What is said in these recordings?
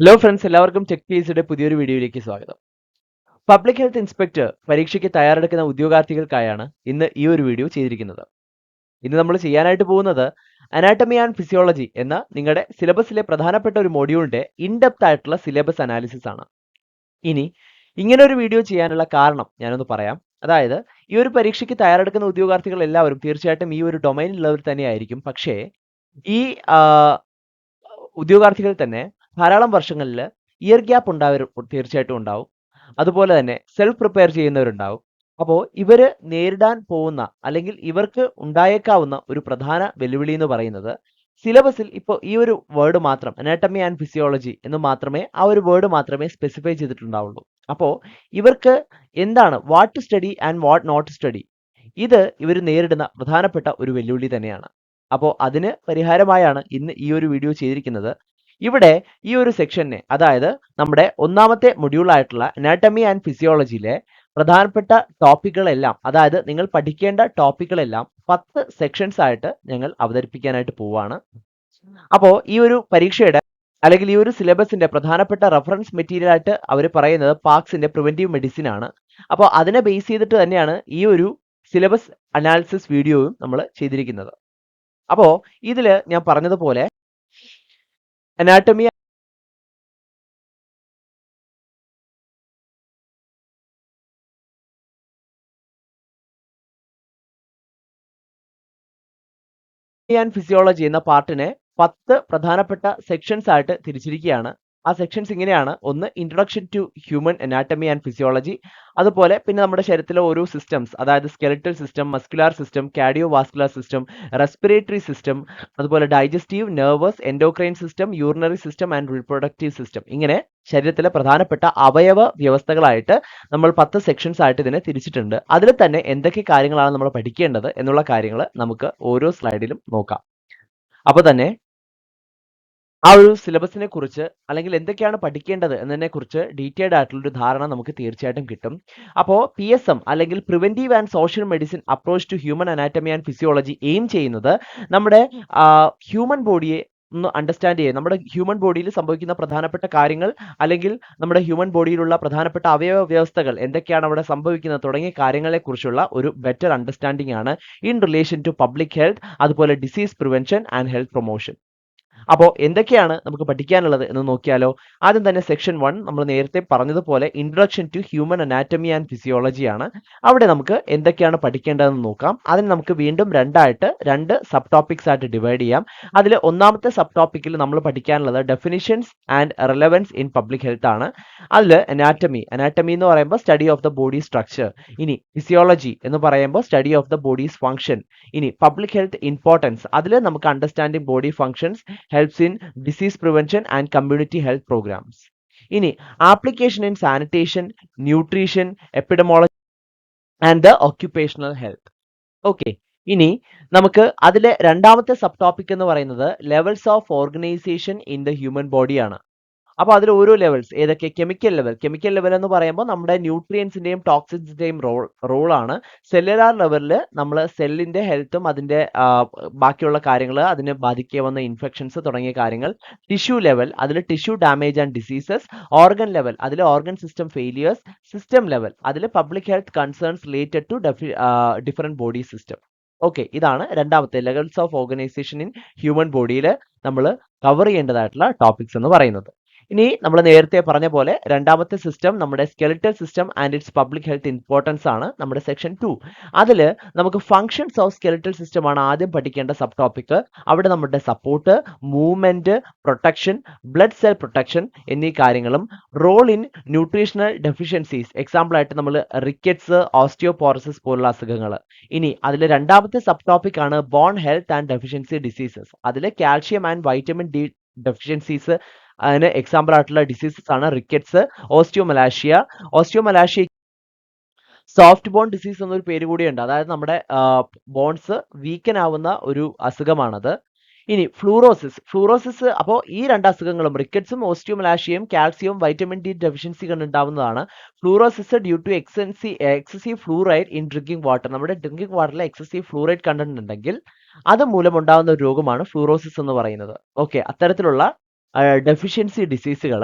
Hello friends എല്ലാവർക്കും tech പീസിയുടെ പുതിയൊരു വീഡിയോയിലേക്ക് സ്വാഗതം. പബ്ലിക് ഹെൽത്ത് ഇൻസ്പെക്ടർ പരീക്ഷയ്ക്ക് തയ്യാറെടുക്കുന്ന ഉദ്യോഗാർത്ഥികൾക്കായാണ് ഇന്ന് ഈ ഒരു വീഡിയോ ചെയ്തിരിക്കുന്നത്. ഇന്ന് നമ്മൾ ചെയ്യാനായിട്ട് പോകുന്നത് അനാട്ടമി ആൻഡ് ഫിസിയോളജി എന്ന നിങ്ങളുടെ സിലബസിലെ പ്രധാനപ്പെട്ട ഒരു മൊഡ്യൂളിന്റെ ഇൻഡെപ്ത് ആയിട്ടുള്ള സിലബസ് അനാലിസിസ് ആണ്. ഇനി ഇങ്ങനെ ഒരു വീഡിയോ ചെയ്യാനുള്ള കാരണം ഞാനൊന്ന് പറയാം. അതായത് ഈ ഒരു പരീക്ഷയ്ക്ക് തയ്യാറെടുക്കുന്ന ഉദ്യോഗാർത്ഥികൾ എല്ലാവരും തീർച്ചയായിട്ടും ഈ ഒരു ഡൊമൈനിലുള്ളവർ തന്നെയായിരിക്കും. പക്ഷേ ഈ ഉദ്യോഗാർത്ഥികൾ തന്നെ ധാരാളം വർഷങ്ങളിൽ ഇയർ ഗ്യാപ്പ് ഉണ്ടാവും തീർച്ചയായിട്ടും ഉണ്ടാവും. അതുപോലെ തന്നെ സെൽഫ് പ്രിപ്പയർ ചെയ്യുന്നവരുണ്ടാവും. അപ്പോൾ ഇവർ നേരിടാൻ പോകുന്ന അല്ലെങ്കിൽ ഇവർക്ക് ഉണ്ടായേക്കാവുന്ന ഒരു പ്രധാന വെല്ലുവിളി എന്ന് പറയുന്നത് സിലബസിൽ ഇപ്പോൾ ഈ ഒരു വേർഡ് മാത്രം അനാട്ടമി ആൻഡ് ഫിസിയോളജി എന്ന് മാത്രമേ ആ ഒരു വേർഡ് മാത്രമേ സ്പെസിഫൈ ചെയ്തിട്ടുണ്ടാവുള്ളൂ. അപ്പോൾ ഇവർക്ക് എന്താണ് what to study and what not to study ഇത് ഇവർ നേരിടുന്ന പ്രധാനപ്പെട്ട ഒരു വെല്ലുവിളി തന്നെയാണ്. അപ്പോൾ അതിന് പരിഹാരമായാണ് ഇന്ന് ഈ ഒരു വീഡിയോ ചെയ്തിരിക്കുന്നത്. ഇവിടെ ഈ ഒരു സെക്ഷനെ അതായത് നമ്മുടെ ഒന്നാമത്തെ മൊഡ്യൂൾ ആയിട്ടുള്ള അനാട്ടമി ആൻഡ് ഫിസിയോളജിയിലെ പ്രധാനപ്പെട്ട ടോപ്പിക്കുകളെല്ലാം അതായത് നിങ്ങൾ പഠിക്കേണ്ട ടോപ്പിക്കുകളെല്ലാം പത്ത് സെക്ഷൻസ് ആയിട്ട് ഞങ്ങൾ അവതരിപ്പിക്കാനായിട്ട് പോവാണ്. അപ്പോൾ ഈ ഒരു പരീക്ഷയുടെ അല്ലെങ്കിൽ ഈ ഒരു സിലബസിന്റെ പ്രധാനപ്പെട്ട റെഫറൻസ് മെറ്റീരിയൽ ആയിട്ട് അവർ പറയുന്നത് പാക്സിന്റെ പ്രിവെന്റീവ് മെഡിസിൻ ആണ്. അപ്പോൾ അതിനെ ബേസ് ചെയ്തിട്ട് തന്നെയാണ് ഈ ഒരു സിലബസ് അനാലിസിസ് വീഡിയോയും നമ്മൾ ചെയ്തിരിക്കുന്നത്. അപ്പോൾ ഇതിൽ ഞാൻ പറഞ്ഞതുപോലെ അനാട്ടമി ആൻഡ് ഫിസിയോളജി എന്ന പാർട്ടിനെ പത്ത് പ്രധാനപ്പെട്ട സെക്ഷൻസ് ആയിട്ട് തിരിച്ചിരിക്കുകയാണ്. ആ സെക്ഷൻസ് ഇങ്ങനെയാണ്. ഒന്ന് introduction to human anatomy and physiology അതുപോലെ പിന്നെ നമ്മുടെ ശരീരത്തിലെ ഓരോ സിസ്റ്റംസ് അതായത് skeletal system muscular system cardiovascular system respiratory system അതുപോലെ digestive nervous endocrine system urinary system and reproductive system ഇങ്ങനെ ശരീരത്തിലെ പ്രധാനപ്പെട്ട അവയവ വ്യവസ്ഥകളായിട്ട് നമ്മൾ പത്ത് സെക്ഷൻസ് ആയിട്ട് ഇതിനെ തിരിച്ചിട്ടുണ്ട്. അതിൽ തന്നെ എന്തൊക്കെ കാര്യങ്ങളാണ് നമ്മൾ പഠിക്കേണ്ടത് എന്നുള്ള കാര്യങ്ങൾ നമുക്ക് ഓരോ സ്ലൈഡിലും നോക്കാം. അപ്പോൾ തന്നെ ആ ഒരു സിലബസിനെ കുറിച്ച് അല്ലെങ്കിൽ എന്തൊക്കെയാണ് പഠിക്കേണ്ടത് എന്നതിനെ കുറിച്ച് ഡീറ്റെയിൽഡ് ആയിട്ടുള്ള ഒരു ധാരണ നമുക്ക് തീർച്ചയായിട്ടും കിട്ടും. അപ്പോൾ പി എസ് എം അല്ലെങ്കിൽ preventive and social medicine approach to human anatomy and physiology aim ചെയ്യുന്നത് നമ്മുടെ ഹ്യൂമൻ ബോഡിയെ ഒന്ന് അണ്ടർസ്റ്റാൻഡ് ചെയ്യുക. നമ്മുടെ ഹ്യൂമൻ ബോഡിയിൽ സംഭവിക്കുന്ന പ്രധാനപ്പെട്ട കാര്യങ്ങൾ അല്ലെങ്കിൽ നമ്മുടെ ഹ്യൂമൻ ബോഡിയിലുള്ള പ്രധാനപ്പെട്ട അവയവ വ്യവസ്ഥകൾ എന്തൊക്കെയാണ് അവിടെ സംഭവിക്കുന്നത് തുടങ്ങിയ കാര്യങ്ങളെക്കുറിച്ചുള്ള ഒരു ബെറ്റർ അണ്ടർസ്റ്റാൻഡിംഗ് ആണ് in relation to public health അതുപോലെ disease prevention and health promotion അപ്പോൾ എന്തൊക്കെയാണ് നമുക്ക് പഠിക്കാനുള്ളത് എന്ന് നോക്കിയാലോ ആദ്യം തന്നെ സെക്ഷൻ വൺ നമ്മൾ നേരത്തെ പറഞ്ഞതുപോലെ introduction to human anatomy and physiology ആണ്. അവിടെ നമുക്ക് എന്തൊക്കെയാണ് പഠിക്കേണ്ടതെന്ന് നോക്കാം. അതിന് നമുക്ക് വീണ്ടും രണ്ടായിട്ട് രണ്ട് സബ് ടോപ്പിക്സ് ആയിട്ട് ഡിവൈഡ് ചെയ്യാം. അതിൽ ഒന്നാമത്തെ സബ് ടോപ്പിക്കിൽ നമ്മൾ പഠിക്കാനുള്ളത് definitions and relevance in public health ആണ്. അതിൽ അനാറ്റമി അനാറ്റമി എന്ന് പറയുമ്പോൾ study of the body structure ഇനി ഫിസിയോളജി എന്ന് പറയുമ്പോൾ study of the body's function ഇനി പബ്ലിക് ഹെൽത്ത് ഇമ്പോർട്ടൻസ് അതിൽ നമുക്ക് understanding body functions helps in disease prevention and community health programmes ഇനി application in sanitation nutrition epidemiology and the occupational health okay ഇനി നമുക്ക് അതിലെ രണ്ടാമത്തെ സബ് ടോപ്പിക് എന്ന് പറയുന്നത് levels of organisation in the human ബോഡിയാണ് അപ്പോൾ അതിൽ ഓരോ ലെവൽസ് ഏതൊക്കെ കെമിക്കൽ ലെവൽ കെമിക്കൽ ലെവൽ എന്ന് പറയുമ്പോൾ നമ്മുടെ ന്യൂട്രിയൻസിന്റെയും ടോക്സിൻസിന്റെയും റോൾ റോളാണ് സെല്ലുലാർ ലെവലിൽ നമ്മൾ സെല്ലിന്റെ ഹെൽത്തും അതിന്റെ ബാക്കിയുള്ള കാര്യങ്ങൾ അതിനെ ബാധിക്കാവുന്ന ഇൻഫെക്ഷൻസ് തുടങ്ങിയ കാര്യങ്ങൾ. ടിഷ്യൂ ലെവൽ അതിൽ tissue damage and diseases organ level അതിൽ organ system failures system level അതിൽ public health concerns related to different body system okay ഇതാണ് രണ്ടാമത്തെ levels of organisation in human ബോഡിയിൽ നമ്മൾ കവർ ചെയ്യേണ്ടതായിട്ടുള്ള ടോപ്പിക്സ് എന്ന് പറയുന്നത്. ഇനി നമ്മൾ നേരത്തെ പറഞ്ഞ പോലെ രണ്ടാമത്തെ സിസ്റ്റം നമ്മുടെ skeletal system and its public health importance ആണ് നമ്മുടെ സെക്ഷൻ ടു അതിൽ നമുക്ക് ഫങ്ഷൻസ് ഓഫ് സ്കെലിറ്റൽ സിസ്റ്റം ആണ് ആദ്യം പഠിക്കേണ്ട സബ് ടോപ്പിക് അവിടെ നമ്മുടെ support movement protection blood cell protection എന്നീ കാര്യങ്ങളും role in nutritional deficiencies example ആയിട്ട് നമ്മൾ റിക്കറ്റ്സ് ഓസ്റ്റിയോപോറസിസ് പോലുള്ള അസുഖങ്ങൾ ഇനി അതിൽ രണ്ടാമത്തെ സബ് ടോപ്പിക് ആണ് bone health and deficiency diseases അതിൽ calcium and vitamin D deficiencies അതിന് എക്സാമ്പിൾ ആയിട്ടുള്ള ഡിസീസസ് ആണ് rickets osteomalacia osteomalacia soft bone disease എന്നൊരു പേര് കൂടിയുണ്ട് അതായത് നമ്മുടെ ബോൺസ് വീക്കൻ ആവുന്ന ഒരു അസുഖമാണത്. ഇനി ഫ്ലൂറോസിസ് ഫ്ലൂറോസിസ് അപ്പോൾ ഈ രണ്ട് അസുഖങ്ങളും റിക്കറ്റ്സും ഓസ്റ്റിയോമലാഷ്യയും കാൽസ്യവും വൈറ്റമിൻ ഡി ഡെഫിഷ്യൻസി കണ്ടുണ്ടാവുന്നതാണ്. Fluorosis due to എക്സെൻസി excessive fluoride in drinking water നമ്മുടെ ഡ്രിങ്കിങ് വാട്ടറിൽ എക്സസീവ് ഫ്ലൂറൈഡ് കണ്ടിട്ടുണ്ടെങ്കിൽ അത് മൂലമുണ്ടാകുന്ന ഒരു രോഗമാണ് ഫ്ലൂറോസിസ് എന്ന് പറയുന്നത്. ഓക്കെ അത്തരത്തിലുള്ള ഡെഫിഷ്യൻസി ഡിസീസുകൾ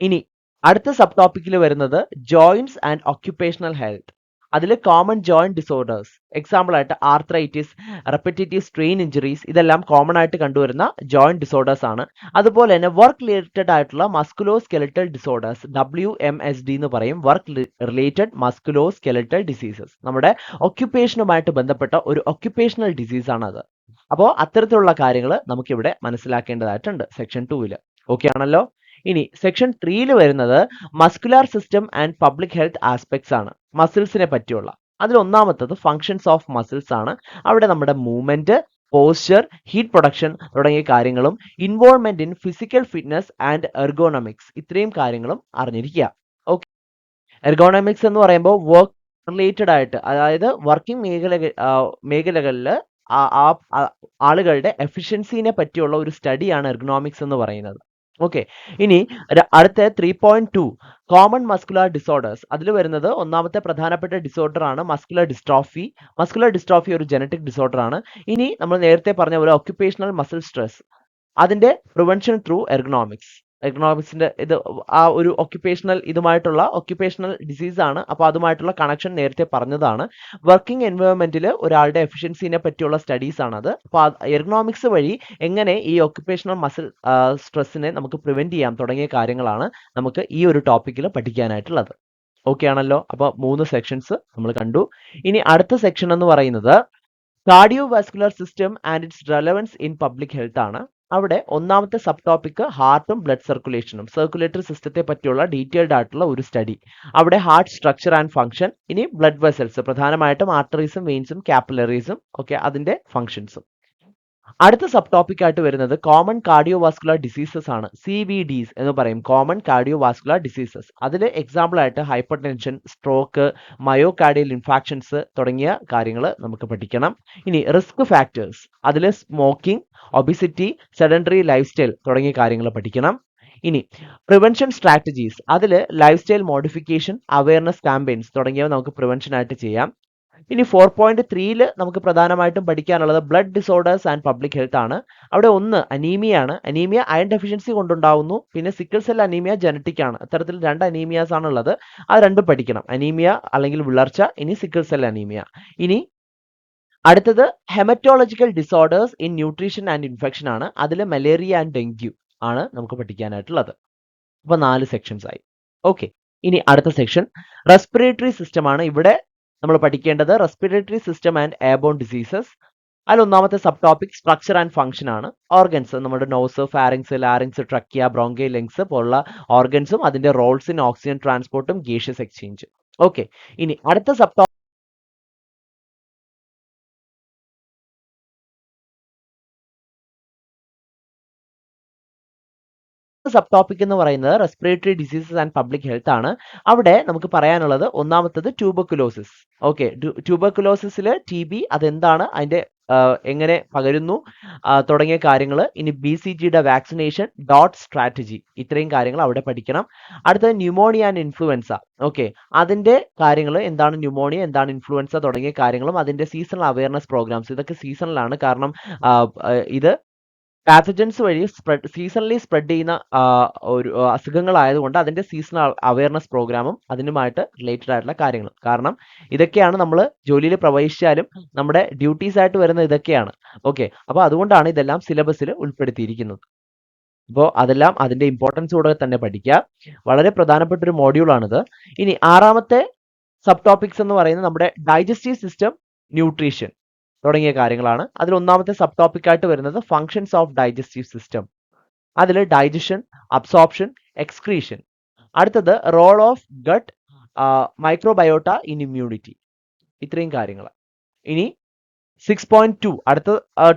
ഇനി അടുത്ത സബ് ടോപ്പിക്കിൽ വരുന്നത് ജോയിൻസ് ആൻഡ് ഓക്യുപ്പേഷണൽ ഹെൽത്ത് അതിൽ കോമൺ ജോയിന്റ് ഡിസോർഡേഴ്സ് എക്സാമ്പിൾ ആയിട്ട് ആർത്രൈറ്റിസ് റെപ്പറ്റേറ്റീവ് സ്ട്രെയിൻ ഇഞ്ചുറീസ് ഇതെല്ലാം കോമൺ ആയിട്ട് കണ്ടുവരുന്ന ജോയിന്റ് ഡിസോർഡേഴ്സ് ആണ്. അതുപോലെ തന്നെ വർക്ക് റിലേറ്റഡ് ആയിട്ടുള്ള musculoskeletal disorders W M S D എന്ന് പറയും work related musculoskeletal diseases നമ്മുടെ ഒക്യുപ്പേഷനുമായിട്ട് ബന്ധപ്പെട്ട ഒരു ഒക്യുപ്പേഷണൽ ഡിസീസ് ആണ് അത് അപ്പോൾ അത്തരത്തിലുള്ള കാര്യങ്ങൾ നമുക്കിവിടെ മനസ്സിലാക്കേണ്ടതായിട്ടുണ്ട് സെക്ഷൻ ടൂവിൽ ഓക്കെ ആണല്ലോ? ഇനി സെക്ഷൻ ത്രീയിൽ വരുന്നത് muscular system and public health aspects ആണ്. മസിൽസിനെ പറ്റിയുള്ള. അതിൽ ഒന്നാമത്തത് ഫങ്ഷൻസ് ഓഫ് മസിൽസ് ആണ്. അവിടെ നമ്മുടെ മൂവ്മെന്റ് പോസ്ചർ ഹീറ്റ് പ്രൊഡക്ഷൻ തുടങ്ങിയ കാര്യങ്ങളും involvement in physical fitness and ergonomics ഇത്രയും കാര്യങ്ങളും അറിഞ്ഞിരിക്കുക. ഓക്കെ എർഗോണമിക്സ് എന്ന് പറയുമ്പോൾ വർക്ക് റിലേറ്റഡ് ആയിട്ട് അതായത് വർക്കിംഗ് മേഖല മേഖലകളിൽ ആ ആളുകളുടെ എഫിഷ്യൻസിനെ പറ്റിയുള്ള ഒരു സ്റ്റഡിയാണ് എർഗണോമിക്സ് എന്ന് പറയുന്നത്. ഓക്കെ ഇനി അടുത്ത three point two common muscular disorders അതിൽ വരുന്നത് ഒന്നാമത്തെ പ്രധാനപ്പെട്ട ഡിസോർഡർ ആണ് മസ്കുലർ ഡിസ്ട്രോഫി മസ്കുലർ ഡിസ്ട്രോഫി ഒരു ജനറ്റിക് ഡിസോർഡർ ആണ്. ഇനി നമ്മൾ നേരത്തെ പറഞ്ഞ പോലെ ഒക്യുപ്പേഷണൽ മസിൽ സ്ട്രെസ് അതിന്റെ പ്രിവെൻഷൻ ത്രൂ എർഗണോമിക്സ് എക്കണോമിക്സിന്റെ ഇത് ആ ഒരു ഒക്യുപ്പേഷണൽ ഇതുമായിട്ടുള്ള ഒക്യുപ്പേഷണൽ ഡിസീസ് ആണ്. അപ്പോൾ അതുമായിട്ടുള്ള കണക്ഷൻ നേരത്തെ പറഞ്ഞതാണ്. വർക്കിംഗ് എൻവയോൺമെന്റിൽ ഒരാളുടെ എഫിഷ്യൻസിനെ പറ്റിയുള്ള സ്റ്റഡീസ് ആണത്. അപ്പോൾ എർഗണോമിക്സ് വഴി എങ്ങനെ ഈ ഒക്യുപ്പേഷണൽ മസിൽ സ്ട്രെസ്സിനെ നമുക്ക് പ്രിവെന്റ് ചെയ്യാം തുടങ്ങിയ കാര്യങ്ങളാണ് നമുക്ക് ഈ ഒരു ടോപ്പിക്കിൽ പഠിക്കാനായിട്ടുള്ളത്. ഓക്കെ ആണല്ലോ? അപ്പോൾ മൂന്ന് സെക്ഷൻസ് നമ്മൾ കണ്ടു. ഇനി അടുത്ത സെക്ഷൻ എന്ന് പറയുന്നത് cardiovascular system and its relevance in public health ആണ്. അവിടെ ഒന്നാമത്തെ സബ് ടോപ്പിക് ഹാർട്ടും ബ്ലഡ് സർക്കുലേഷനും സർക്കുലേറ്ററി സിസ്റ്റത്തെ പറ്റിയുള്ള ഡീറ്റെയിൽഡ് ആയിട്ടുള്ള ഒരു സ്റ്റഡി അവിടെ ഹാർട്ട് സ്ട്രക്ചർ ആൻഡ് ഫംഗ്ഷൻ ഇനി ബ്ലഡ് വെസൽസ് പ്രധാനമായിട്ടും ആർട്ടറീസും വെയിൻസും കാപ്പിലറീസും ഒക്കെ അതിന്റെ ഫംഗ്ഷൻസും അടുത്ത സബ് ടോപ്പിക് ആയിട്ട് വരുന്നത് കോമൺ കാർഡിയോ വാസ്കുലർ ഡിസീസസ് ആണ്. സി വി ഡിസ് എന്ന് പറയും. കോമൺ കാർഡിയോ വാസ്കുലർ ഡിസീസസ് അതിൽ എക്സാമ്പിൾ ആയിട്ട് hypertension stroke myocardial infarctions തുടങ്ങിയ കാര്യങ്ങൾ നമുക്ക് പഠിക്കണം. ഇനി റിസ്ക് ഫാക്ടേഴ്സ് അതിൽ smoking obesity sedentary lifestyle തുടങ്ങിയ കാര്യങ്ങൾ പഠിക്കണം. ഇനി പ്രിവെൻഷൻ സ്ട്രാറ്റജീസ് അതിൽ lifestyle modification awareness campaigns തുടങ്ങിയവ നമുക്ക് പ്രിവെൻഷൻ ആയിട്ട് ചെയ്യാം. ഇനി ഫോർ പോയിന്റ് ത്രീയിൽ നമുക്ക് പ്രധാനമായിട്ടും പഠിക്കാനുള്ളത് blood disorders and public health ആണ്. അവിടെ ഒന്ന് അനീമിയ ആണ് അനീമിയ അയൺ ഡെഫിഷ്യൻസി കൊണ്ടുണ്ടാവുന്നു. പിന്നെ സിക്കിൾ സെൽ അനീമിയ ജനറ്റിക് ആണ്. അത്തരത്തിൽ രണ്ട് അനീമിയാസ് ആണുള്ളത്. അത് രണ്ടും പഠിക്കണം. അനീമിയ അല്ലെങ്കിൽ വിളർച്ച ഇനി സിക്കിൾ സെൽ അനീമിയ ഇനി അടുത്തത് haematological disorders in nutrition and infection ആണ്. അതിൽ മലേറിയ ആൻഡ് ഡെങ്കു ആണ് നമുക്ക് പഠിക്കാനായിട്ടുള്ളത്. അപ്പോൾ നാല് സെക്ഷൻസ് ആയി. ഓക്കെ ഇനി അടുത്ത സെക്ഷൻ റെസ്പിറേറ്ററി സിസ്റ്റം ആണ്. ഇവിടെ നമ്മൾ പഠിക്കേണ്ടത് respiratory system and airborne diseases അതിൽ ഒന്നാമത്തെ sub topic structure and function ആണ്. ഓർഗൻസ് നമ്മുടെ nose pharynx larynx trachea bronchi lungs പോലുള്ള ഓർഗൻസും അതിന്റെ റോൾസ് ഇൻ ഓക്സിജൻ ട്രാൻസ്പോർട്ടും ഗേഷ്യസ് എക്സ്ചേഞ്ച് ഓക്കെ ഇനി അടുത്ത സബ് സബ് ടോപ്പിക് എന്ന് പറയുന്നത് respiratory diseases and public health ആണ്. അവിടെ നമുക്ക് പറയാനുള്ളത് ഒന്നാമത്തത് ട്യൂബർക്കുലോസിസ് ഓക്കെ ട്യൂബർക്കുലോസിസിൽ ടി ബി അതെന്താണ്? അതിന്റെ എങ്ങനെ പകരുന്നു? തുടങ്ങിയ കാര്യങ്ങൾ ഇനി ബി സി ജിയുടെ വാക്സിനേഷൻ ഡോട്ട് സ്ട്രാറ്റജി ഇത്രയും കാര്യങ്ങൾ അവിടെ പഠിക്കണം. അടുത്തത് ന്യൂമോണിയ ആൻഡ് ഇൻഫ്ലുവൻസ ഓക്കെ അതിന്റെ കാര്യങ്ങൾ എന്താണ് ന്യൂമോണിയ എന്താണ് ഇൻഫ്ലുവൻസ തുടങ്ങിയ കാര്യങ്ങളും അതിന്റെ സീസണൽ അവയർനെസ് പ്രോഗ്രാംസ് ഇതൊക്കെ സീസണലാണ് കാരണം ഇത് പാത്തജൻസ് വഴി സ്പ്രെഡ് സീസണലി സ്പ്രെഡ് ചെയ്യുന്ന ഒരു അസുഖങ്ങളായതുകൊണ്ട് അതിന്റെ സീസണൽ അവയർനെസ് പ്രോഗ്രാമും അതിനുമായിട്ട് റിലേറ്റഡ് ആയിട്ടുള്ള കാര്യങ്ങൾ. കാരണം ഇതൊക്കെയാണ് നമ്മൾ ജോലിയിൽ പ്രവേശിച്ചാലും നമ്മുടെ ഡ്യൂട്ടീസ് ആയിട്ട് വരുന്ന ഇതൊക്കെയാണ്. ഓക്കെ അപ്പോൾ അതുകൊണ്ടാണ് ഇതെല്ലാം സിലബസിൽ ഉൾപ്പെടുത്തിയിരിക്കുന്നത്. അപ്പോൾ അതെല്ലാം അതിന്റെ ഇമ്പോർട്ടൻസ് കൂടെ തന്നെ പഠിക്കുക. വളരെ പ്രധാനപ്പെട്ട ഒരു മോഡ്യൂളാണിത് ഇനി ആറാമത്തെ സബ് ടോപ്പിക്സ് എന്ന് പറയുന്നത് നമ്മുടെ ഡൈജസ്റ്റീവ് സിസ്റ്റം ന്യൂട്രീഷൻ തുടങ്ങിയ കാര്യങ്ങളാണ്. അതിൽ ഒന്നാമത്തെ സബ് ടോപ്പിക് ആയിട്ട് വരുന്നത് ഫങ്ഷൻസ് ഓഫ് ഡൈജസ്റ്റീവ് സിസ്റ്റം അതിൽ ഡൈജഷൻ അബ്സോർപ്ഷൻ എക്സ്ക്രീഷൻ അടുത്തത് role of gut microbiota in immunity ഇത്രയും കാര്യങ്ങൾ ഇനി സിക്സ് പോയിന്റ് ടു അടുത്ത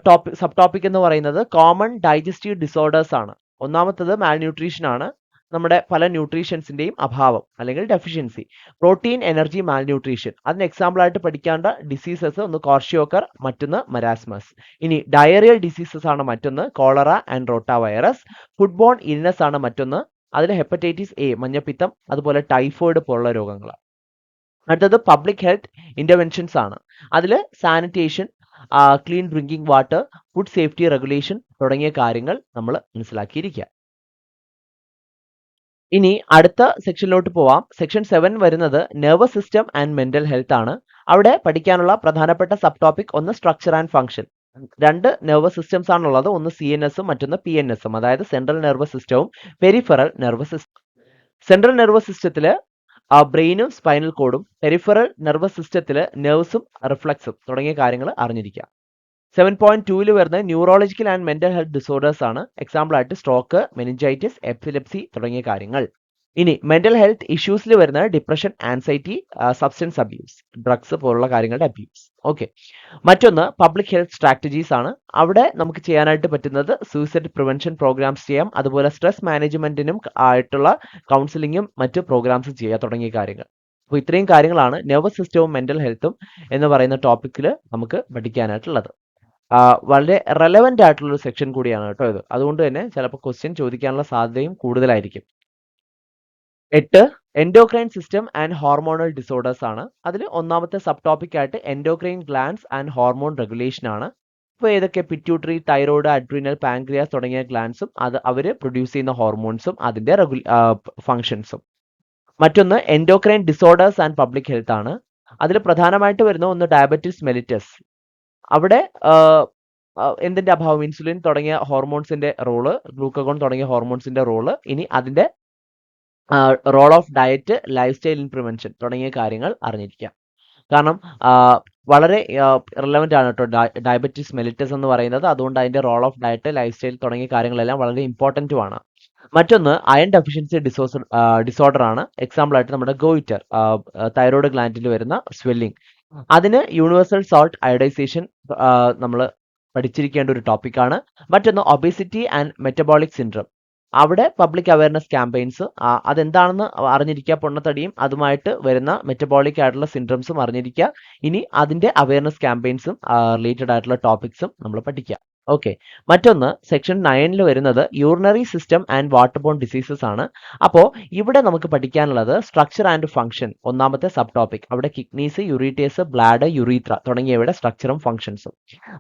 ടോപ്പിക് സബ് ടോപ്പിക് എന്ന് പറയുന്നത് കോമൺ ഡൈജസ്റ്റീവ് ഡിസോർഡേഴ്സ് ആണ്. ഒന്നാമത്തത് മാൽന്യൂട്രീഷൻ ആണ്. നമ്മുടെ പല ന്യൂട്രീഷൻസിന്റെയും അഭാവം അല്ലെങ്കിൽ ഡെഫിഷ്യൻസി പ്രോട്ടീൻ എനർജി മാൽന്യൂട്രീഷൻ അതിന് എക്സാമ്പിൾ ആയിട്ട് പഠിക്കേണ്ട ഡിസീസസ് ഒന്ന് കോർഷിയോക്കർ മറ്റൊന്ന് മരാസ്മസ് ഇനി ഡയറിയൽ ഡിസീസസ് ആണ് മറ്റൊന്ന് cholera and rotavirus foodborne illness ആണ് മറ്റൊന്ന് അതിൽ ഹെപ്പറ്റൈറ്റിസ് എ മഞ്ഞപ്പിത്തം അതുപോലെ ടൈഫോയിഡ് പോലുള്ള രോഗങ്ങൾ അടുത്തത് പബ്ലിക് ഹെൽത്ത് ഇന്റർവെൻഷൻസ് ആണ്. അതിൽ sanitation clean drinking water food safety regulation തുടങ്ങിയ കാര്യങ്ങൾ നമ്മൾ മനസ്സിലാക്കിയിരിക്കുക ഇനി അടുത്ത സെക്ഷനിലോട്ട് പോവാം. സെക്ഷൻ സെവൻ വരുന്നത് nervous system and mental health ആണ്. അവിടെ പഠിക്കാനുള്ള പ്രധാനപ്പെട്ട സബ് ടോപ്പിക് ഒന്ന് സ്ട്രക്ചർ ആൻഡ് ഫംഗ്ഷൻ രണ്ട് നെർവസ് സിസ്റ്റംസ് ആണുള്ളത്. ഒന്ന് സി എൻ എസും മറ്റൊന്ന് പി എൻ എസും അതായത് സെൻട്രൽ നെർവസ് സിസ്റ്റവും peripheral nervous system central nervous സിസ്റ്റത്തിൽ ബ്രെയിനും സ്പൈനൽ കോഡും പെരിഫറൽ നെർവസ് സിസ്റ്റത്തിൽ നെർവ്സും റിഫ്ലക്സും തുടങ്ങിയ കാര്യങ്ങൾ അറിഞ്ഞിരിക്കുക സെവൻ പോയിന്റ് ടൂവിൽ വരുന്ന neurological and mental health disorders ആണ് എക്സാമ്പിൾ ആയിട്ട് സ്ട്രോക്ക് മെനിഞ്ചൈറ്റിസ് എപ്പിലെപ്സി തുടങ്ങിയ കാര്യങ്ങൾ. ഇനി മെന്റൽ ഹെൽത്ത് ഇഷ്യൂസിൽ വരുന്ന depression anxiety substance abuse drugs പോലുള്ള കാര്യങ്ങളുടെ അബ്യൂസ് ഓക്കെ മറ്റൊന്ന് പബ്ലിക് ഹെൽത്ത് സ്ട്രാറ്റജീസ് ആണ്. അവിടെ നമുക്ക് ചെയ്യാനായിട്ട് പറ്റുന്നത് സൂയിസൈഡ് പ്രിവെൻഷൻ പ്രോഗ്രാംസ് ചെയ്യാം. അതുപോലെ സ്ട്രെസ് മാനേജ്മെന്റിനും ആയിട്ടുള്ള കൗൺസിലിങ്ങും മറ്റ് പ്രോഗ്രാംസും ചെയ്യുക തുടങ്ങിയ കാര്യങ്ങൾ. അപ്പോൾ ഇത്രയും കാര്യങ്ങളാണ് നെർവസ് സിസ്റ്റവും മെന്റൽ ഹെൽത്തും എന്ന് പറയുന്ന ടോപ്പിക്കിൽ നമുക്ക് പഠിക്കാനായിട്ടുള്ളത്. വളരെ റെലവെന്റ് ആയിട്ടുള്ള ഒരു സെക്ഷൻ കൂടിയാണ് കേട്ടോ ഇത്. അതുകൊണ്ട് തന്നെ ചിലപ്പോൾ ക്വസ്റ്റ്യൻ ചോദിക്കാനുള്ള സാധ്യതയും കൂടുതലായിരിക്കും. എട്ട് endocrine system and hormonal disorders ആണ്. അതിൽ ഒന്നാമത്തെ സബ് ടോപ്പിക് ആയിട്ട് endocrine glands and hormone regulation ആണ്. ഇപ്പോൾ ഏതൊക്കെ പിറ്റ്യൂട്ടറി തൈറോയ്ഡ് അഡ്രീനൽ പാൻക്രിയാസ് തുടങ്ങിയ ഗ്ലാൻസും അത് അവർ പ്രൊഡ്യൂസ് ചെയ്യുന്ന ഹോർമോൺസും അതിന്റെ റെഗുല ഫങ്ഷൻസും മറ്റൊന്ന് endocrine disorders and public health ആണ്. അതിൽ പ്രധാനമായിട്ട് വരുന്ന ഒന്ന് ഡയബറ്റിസ് മെലിറ്റസ് അവിടെ എന്തിന്റെ അഭാവം? ഇൻസുലിൻ തുടങ്ങിയ ഹോർമോൺസിന്റെ റോൾ ഗ്ലൂക്കഗോൺ തുടങ്ങിയ ഹോർമോൺസിന്റെ റോൾ ഇനി അതിന്റെ role of diet lifestyle in prevention തുടങ്ങിയ കാര്യങ്ങൾ അറിഞ്ഞിരിക്കാം. കാരണം വളരെ റിലവന്റ് ആണ് കേട്ടോ ഡയബറ്റിസ് മെലിറ്റസ് എന്ന് പറയുന്നത്. അതുകൊണ്ട് അതിന്റെ role of diet lifestyle തുടങ്ങിയ കാര്യങ്ങളെല്ലാം വളരെ ഇമ്പോർട്ടന്റും ആണ്. മറ്റൊന്ന് അയൺ ഡെഫിഷ്യൻസി ഡിസോസർ ഡിസോർഡർ ആണ്. എക്സാമ്പിൾ ആയിട്ട് നമ്മുടെ ഗോയിറ്റർ തൈറോയ്ഡ് ഗ്ലാൻഡിൽ വരുന്ന സ്വെല്ലിംഗ് അതിന് യൂണിവേഴ്സൽ സോൾട്ട് അയഡൈസേഷൻ നമ്മൾ പഠിച്ചിരിക്കേണ്ട ഒരു ടോപ്പിക്കാണ് മറ്റൊന്ന് ഒബേസിറ്റി ആൻഡ് മെറ്റബോളിക് സിൻഡ്രം അവിടെ പബ്ലിക് അവയർനെസ് ക്യാമ്പയിൻസ് അതെന്താണെന്ന് അറിഞ്ഞിരിക്കുക പൊണ്ണത്തടിയും അതുമായിട്ട് വരുന്ന മെറ്റബോളിക് ആയിട്ടുള്ള സിൻഡ്രംസും അറിഞ്ഞിരിക്കുക. ഇനി അതിന്റെ അവയർനെസ് ക്യാമ്പയിൻസും റിലേറ്റഡ് ആയിട്ടുള്ള ടോപ്പിക്സും നമ്മൾ പഠിക്കുക. ഓക്കെ മറ്റൊന്ന് സെക്ഷൻ നയനിൽ വരുന്നത് urinary system and waterborne diseases ആണ്. അപ്പോൾ ഇവിടെ നമുക്ക് പഠിക്കാനുള്ളത് സ്ട്രക്ചർ ആൻഡ് ഫംഗ്ഷൻ ഒന്നാമത്തെ സബ് ടോപ്പിക് അവിടെ കിഡ്നീസ് യുറീറ്റേസ് ബ്ലാഡ് യുറീത്ര തുടങ്ങിയവയുടെ സ്ട്രക്ചറും ഫംഗ്ഷൻസും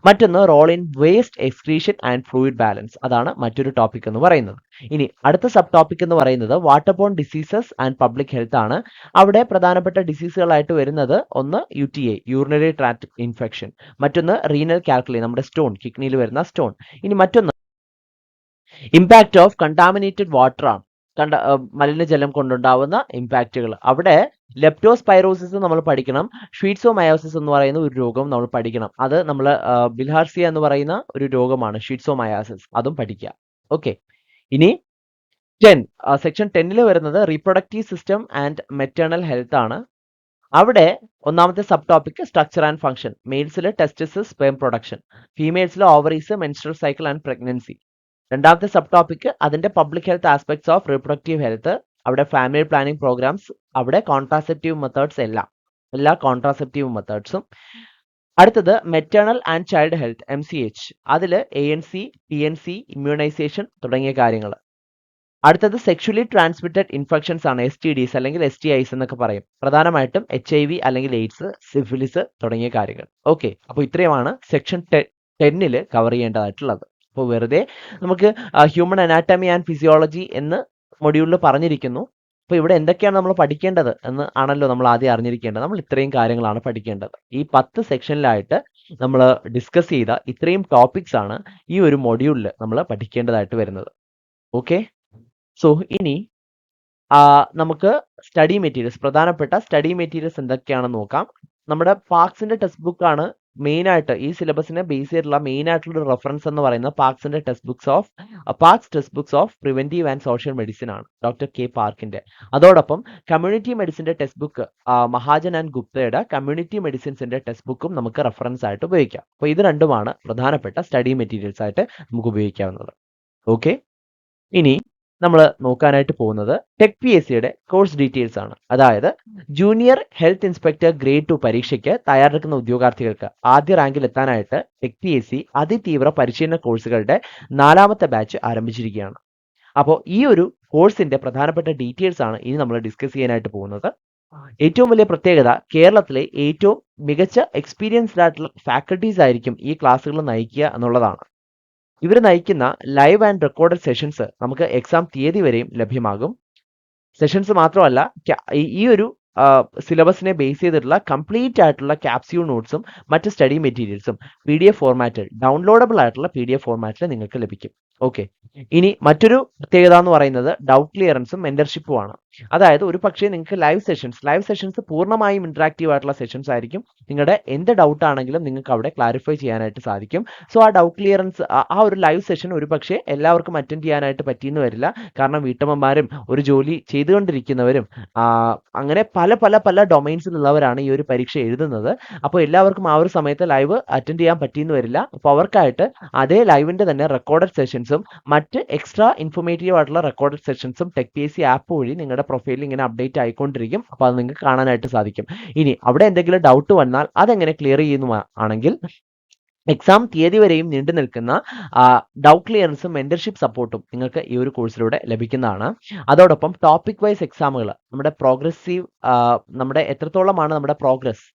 മറ്റൊന്ന് role in waste excretion and fluid balance അതാണ് മറ്റൊരു ടോപ്പിക് എന്ന് പറയുന്നത്. ഇനി അടുത്ത സബ് ടോപ്പിക് എന്ന് പറയുന്നത് water borne diseases and public health ആണ്. അവിടെ പ്രധാനപ്പെട്ട ഡിസീസുകളായിട്ട് വരുന്നത് ഒന്ന് U T A urinary tract infection മറ്റൊന്ന് റീനൽ കാൽക്കുലേ നമ്മുടെ സ്റ്റോൺ കിഡ്നിയിൽ വരുന്ന സ്റ്റോൺ ഇനി മറ്റൊന്ന് ഇമ്പാക്ട് ഓഫ് കണ്ടാമിനേറ്റഡ് വാട്ടർ ആണ്. കണ്ട മലിനജലം കൊണ്ടുണ്ടാവുന്ന ഇമ്പാക്റ്റുകൾ അവിടെ ലെപ്റ്റോസ്പൈറോസിസ് നമ്മൾ പഠിക്കണം ഷീറ്റ്സോമയോസിസ് എന്ന് പറയുന്ന ഒരു രോഗം നമ്മൾ പഠിക്കണം. അത് നമ്മൾ ബിൽഹാർസിയ എന്ന് പറയുന്ന ഒരു രോഗമാണ് ഷീറ്റ്സോമയാസിസ് അതും പഠിക്കുക ഓക്കെ. ഇനി ടെൻ സെക്ഷൻ ടെന്നിൽ വരുന്നത് reproductive system and maternal health ആണ്. അവിടെ ഒന്നാമത്തെ sub topic structure and function മെയിൽസിൽ testis sperm production ഫീമെയിൽസിൽ ovaries menstrual cycle and pregnancy രണ്ടാമത്തെ സബ് ടോപ്പിക് അതിന്റെ public health aspects of reproductive health അവിടെ ഫാമിലി പ്ലാനിംഗ് പ്രോഗ്രാംസ് അവിടെ contraceptive methods എല്ലാം എല്ലാ contraceptive മെത്തേഡ്സും അടുത്തത് maternal and child health M C H അതിൽ A N C P N C immunisation തുടങ്ങിയ കാര്യങ്ങൾ അടുത്തത് സെക്ഷലി ട്രാൻസ്മിറ്റഡ് ഇൻഫെക്ഷൻസ് ആണ് എസ് ടി ഡിസ് അല്ലെങ്കിൽ എസ് ടി ഐസ് എന്നൊക്കെ പറയും. പ്രധാനമായിട്ടും എച്ച് ഐ വി അല്ലെങ്കിൽ എയ്ഡ്സ് സിഫിലിസ് തുടങ്ങിയ കാര്യങ്ങൾ. ഓക്കെ അപ്പോൾ ഇത്രയുമാണ് സെക്ഷൻ ടെ ടെന്നിൽ കവർ ചെയ്യേണ്ടതായിട്ടുള്ളത്. അപ്പോൾ വെറുതെ നമുക്ക് ഹ്യൂമൻ അനാറ്റമി ആൻഡ് ഫിസിയോളജി എന്ന് മൊഡ്യൂളിൽ പറഞ്ഞിരിക്കുന്നു. അപ്പോൾ ഇവിടെ എന്തൊക്കെയാണ് നമ്മൾ പഠിക്കേണ്ടത് എന്ന് ആണല്ലോ നമ്മൾ ആദ്യം അറിഞ്ഞിരിക്കേണ്ടത്. നമ്മൾ ഇത്രയും കാര്യങ്ങളാണ് പഠിക്കേണ്ടത്. ഈ പത്ത് സെക്ഷനിലായിട്ട് നമ്മൾ ഡിസ്കസ് ചെയ്ത ഇത്രയും ടോപ്പിക്സ് ആണ് ഈ ഒരു മൊഡ്യൂളിൽ നമ്മൾ പഠിക്കേണ്ടതായിട്ട് വരുന്നത്. ഓക്കെ സോ ഇനി നമുക്ക് സ്റ്റഡി മെറ്റീരിയൽസ് പ്രധാനപ്പെട്ട സ്റ്റഡി മെറ്റീരിയൽസ് എന്തൊക്കെയാണെന്ന് നോക്കാം. നമ്മുടെ പാർക്സിന്റെ ടെക്സ്റ്റ് ബുക്ക് ആയിട്ട് ഈ സിലബസിനെ ബേസ് ചെയ്തിട്ടുള്ള ഒരു റെഫറൻസ് എന്ന് പറയുന്നത് പാക്സിന്റെ text books of Park's text books of preventive and social medicine ആണ്. ഡോക്ടർ കെ പാർക്കിന്റെ. അതോടൊപ്പം കമ്മ്യൂണിറ്റി മെഡിസിന്റെ ടെക്സ്റ്റ് ബുക്ക് മഹാജൻ ആൻഡ് ഗുപ്തയുടെ കമ്മ്യൂണിറ്റി മെഡിസിൻസിന്റെ ടെക്സ്റ്റ് ബുക്കും നമുക്ക് റെഫറൻസ് ആയിട്ട് ഉപയോഗിക്കാം. അപ്പോൾ ഇത് രണ്ടുമാണ് പ്രധാനപ്പെട്ട സ്റ്റഡി മെറ്റീരിയൽസ് ആയിട്ട് നമുക്ക് ഉപയോഗിക്കാവുന്നത്. ഓക്കെ ഇനി നമ്മൾ നോക്കാനായിട്ട് പോകുന്നത് ടെക് പി എസ് സിയുടെ കോഴ്സ് ഡീറ്റെയിൽസ് ആണ്. അതായത് junior health inspector grade two പരീക്ഷയ്ക്ക് തയ്യാറെടുക്കുന്ന ഉദ്യോഗാർത്ഥികൾക്ക് ആദ്യ റാങ്കിൽ എത്താനായിട്ട് ടെക് പി എസ് സി അതിതീവ്ര പരിശീലന കോഴ്സുകളുടെ നാലാമത്തെ ബാച്ച് ആരംഭിച്ചിരിക്കുകയാണ്. അപ്പോൾ ഈ ഒരു കോഴ്സിന്റെ പ്രധാനപ്പെട്ട ഡീറ്റെയിൽസ് ആണ് ഇനി നമ്മൾ ഡിസ്കസ് ചെയ്യാനായിട്ട് പോകുന്നത്. ഏറ്റവും വലിയ പ്രത്യേകത കേരളത്തിലെ ഏറ്റവും മികച്ച എക്സ്പീരിയൻസ്ഡ് ആയിട്ടുള്ള ഫാക്കൽറ്റീസ് ആയിരിക്കും ഈ ക്ലാസ്സുകൾ നയിക്കുക എന്നുള്ളതാണ്. ഇവർ നയിക്കുന്ന ലൈവ് ആൻഡ് റെക്കോർഡഡ് സെഷൻസ് നമുക്ക് എക്സാം തീയതി വരെയും ലഭ്യമാകും. സെഷൻസ് മാത്രമല്ല ഈ- ഒരു സിലബസിനെ ബേസ് ചെയ്തിട്ടുള്ള കംപ്ലീറ്റ് ആയിട്ടുള്ള ക്യാപ്സ്യൂൾ നോട്ട്സും മറ്റ് സ്റ്റഡി മെറ്റീരിയൽസും പി ഡി എഫ് ഫോർമാറ്റിൽ ഡൗൺലോഡബിൾ ആയിട്ടുള്ള പി ഡി എഫ് ഫോർമാറ്റിൽ നിങ്ങൾക്ക് ലഭിക്കും. ഓക്കെ ഇനി മറ്റൊരു പ്രത്യേകത എന്ന് പറയുന്നത് ഡൗട്ട് ക്ലിയറൻസും മെന്റർഷിപ്പും ആണ്. അതായത് ഒരു പക്ഷേ നിങ്ങൾക്ക് ലൈവ് സെഷൻസ് ലൈവ് സെഷൻസ് പൂർണമായും ഇൻട്രാക്റ്റീവ് ആയിട്ടുള്ള സെഷൻസ് ആയിരിക്കും. നിങ്ങളുടെ എന്ത് ഡൗട്ട് ആണെങ്കിലും നിങ്ങൾക്ക് അവിടെ ക്ലാരിഫൈ ചെയ്യാനായിട്ട് സാധിക്കും. സോ ആ ഡൗട്ട് ക്ലിയറൻസ് ആ ഒരു ലൈവ് സെഷൻ ഒരു പക്ഷേ എല്ലാവർക്കും അറ്റൻഡ് ചെയ്യാനായിട്ട് പറ്റിയെന്ന് വരില്ല. കാരണം വീട്ടമ്മമാരും ഒരു ജോലി ചെയ്തുകൊണ്ടിരിക്കുന്നവരും അങ്ങനെ പല പല പല ഡൊമൈൻസിലുള്ളവരാണ് ഈ ഒരു പരീക്ഷ എഴുതുന്നത്. അപ്പോൾ എല്ലാവർക്കും ആ ഒരു സമയത്ത് ലൈവ് അറ്റൻഡ് ചെയ്യാൻ പറ്റിയെന്ന് വരില്ല. അപ്പോൾ അവർക്കായിട്ട് അതേ ലൈവിന്റെ തന്നെ റെക്കോർഡഡ് സെഷൻസും മറ്റ് എക്സ്ട്രാ ഇൻഫോർമേറ്റീവ് ആയിട്ടുള്ള റെക്കോർഡഡ് സെഷൻസും ടെക് പി ആപ്പ് വഴി നിങ്ങളുടെ പ്രൊഫൈലിൽ ഇങ്ങനെ അപ്ഡേറ്റ് ആയിക്കൊണ്ടിരിക്കും. അപ്പോൾ അത് നിങ്ങൾക്ക് കാണാനായിട്ട് സാധിക്കും. ഇനി അവിടെ എന്തെങ്കിലും ഡൗട്ട് വന്നാൽ അതെങ്ങനെ ക്ലിയർ ചെയ്യുന്നു ആണെങ്കിൽ എക്സാം തീയതി വരെയും നീണ്ടു നിൽക്കുന്ന ഡൗട്ട് ക്ലിയറൻസും മെന്റർഷിപ്പ് സപ്പോർട്ടും നിങ്ങൾക്ക് ഈ ഒരു കോഴ്സിലൂടെ ലഭിക്കുന്നതാണ്. അതോടൊപ്പം ടോപ്പിക് വൈസ് എക്സാമുകൾ നമ്മുടെ പ്രോഗ്രസീവ് നമ്മുടെ എത്രത്തോളമാണ് നമ്മുടെ പ്രോഗ്രസ്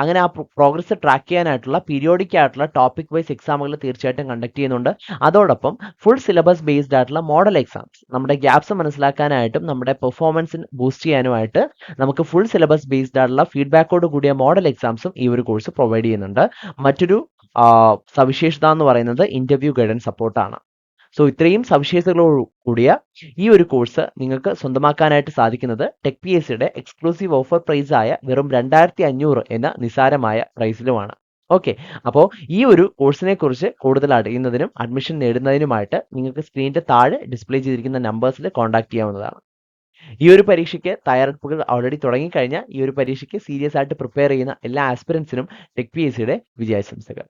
അങ്ങനെ ആ പ്രോഗ്രസ് ട്രാക്ക് ചെയ്യാനായിട്ടുള്ള പീരിയോഡിക് ആയിട്ടുള്ള ടോപ്പിക് വൈസ് എക്സാമുകൾ തീർച്ചയായിട്ടും കണ്ടക്ട് ചെയ്യുന്നുണ്ട്. അതോടൊപ്പം ഫുൾ സിലബസ് ബേസ്ഡ് ആയിട്ടുള്ള മോഡൽ എക്സാംസ് നമ്മുടെ ഗ്യാപ്സ് മനസ്സിലാക്കാനായിട്ടും നമ്മുടെ പെർഫോമൻസിന് ബൂസ്റ്റ് ചെയ്യാനുമായിട്ട് നമുക്ക് ഫുൾ സിലബസ് ബേസ്ഡ് ആയിട്ടുള്ള ഫീഡ്ബാക്കോട് കൂടിയ മോഡൽ എക്സാംസും ഈ ഒരു കോഴ്സ് പ്രൊവൈഡ് ചെയ്യുന്നുണ്ട്. മറ്റൊരു സവിശേഷത എന്ന് പറയുന്നത് ഇന്റർവ്യൂ ഗൈഡൻസ് സപ്പോർട്ടാണ് സോ ഇത്രയും സവിശേഷതകളോട് കൂടിയ ഈ ഒരു കോഴ്സ് നിങ്ങൾക്ക് സ്വന്തമാക്കാനായിട്ട് സാധിക്കുന്നത് ടെക് പി എസ് സിയുടെ എക്സ്ക്ലൂസീവ് ഓഫർ പ്രൈസ് ആയ വെറും രണ്ടായിരത്തി അഞ്ഞൂറ് എന്ന നിസാരമായ പ്രൈസിലുമാണ് ഓക്കെ അപ്പോൾ ഈ ഒരു കോഴ്സിനെ കുറിച്ച് കൂടുതൽ അറിയുന്നതിനും അഡ്മിഷൻ നേടുന്നതിനുമായിട്ട് നിങ്ങൾക്ക് സ്ക്രീനിന്റെ താഴെ ഡിസ്പ്ലേ ചെയ്തിരിക്കുന്ന നമ്പേഴ്സിൽ കോൺടാക്ട് ചെയ്യാവുന്നതാണ്. ഈ ഒരു പരീക്ഷയ്ക്ക് തയ്യാറെടുപ്പുകൾ ഓൾറെഡി തുടങ്ങിക്കഴിഞ്ഞാൽ ഈ ഒരു പരീക്ഷയ്ക്ക് സീരിയസ് ആയിട്ട് പ്രിപ്പയർ ചെയ്യുന്ന എല്ലാ ആസ്പിരൻസിനും ടെക് പി എസ് സിയുടെ വിജയാശംസകൾ.